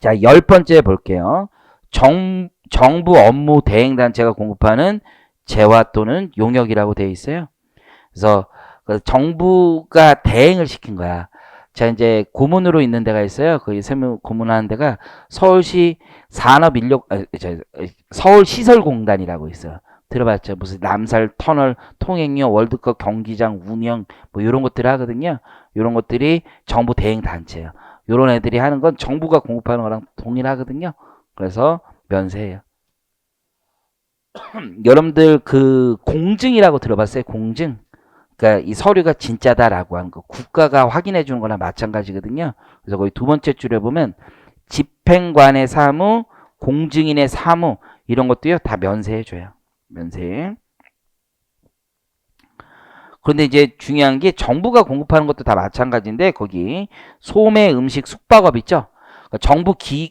자, 열 번째 볼게요. 정, 정부 업무 대행 단체가 공급하는 재화 또는 용역이라고 되어 있어요. 그래서 그 정부가 대행을 시킨 거야. 자, 이제 고문으로 있는 데가 있어요. 거기 세무 고문하는 데가 서울시 산업인력, 아, 저, 서울시설공단이라고 있어요. 들어봤죠? 무슨 남살 터널 통행료 월드컵 경기장 운영 뭐 이런 것들 하거든요. 이런 것들이 정부 대행 단체예요. 이런 애들이 하는 건 정부가 공급하는 거랑 동일하거든요. 그래서 면세예요. 여러분들 그 공증이라고 들어봤어요? 공증. 그러니까 이 서류가 진짜다라고 하는 거 국가가 확인해 주는 거나 마찬가지거든요. 그래서 거기 두 번째 줄에 보면 집행관의 사무, 공증인의 사무 이런 것도요 다 면세해 줘요. 면세. 그런데 이제 중요한 게 정부가 공급하는 것도 다 마찬가지인데 거기 소매 음식 숙박업 있죠. 그러니까 정부 기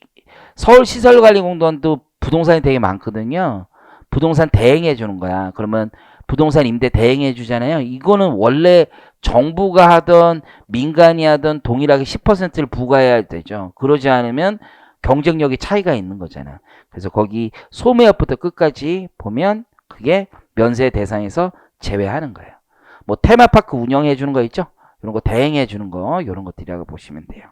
서울시설관리공단도 부동산이 되게 많거든요. 부동산 대행해 주는 거야. 그러면 부동산 임대 대행해 주잖아요. 이거는 원래 정부가 하던 민간이 하던 동일하게 10%를 부과해야 되죠. 그러지 않으면 경쟁력이 차이가 있는 거잖아. 그래서 거기 소매업부터 끝까지 보면 그게 면세 대상에서 제외하는 거예요. 뭐 테마파크 운영해 주는 거 있죠? 이런 거 대행해 주는 거 이런 것들이라고 보시면 돼요.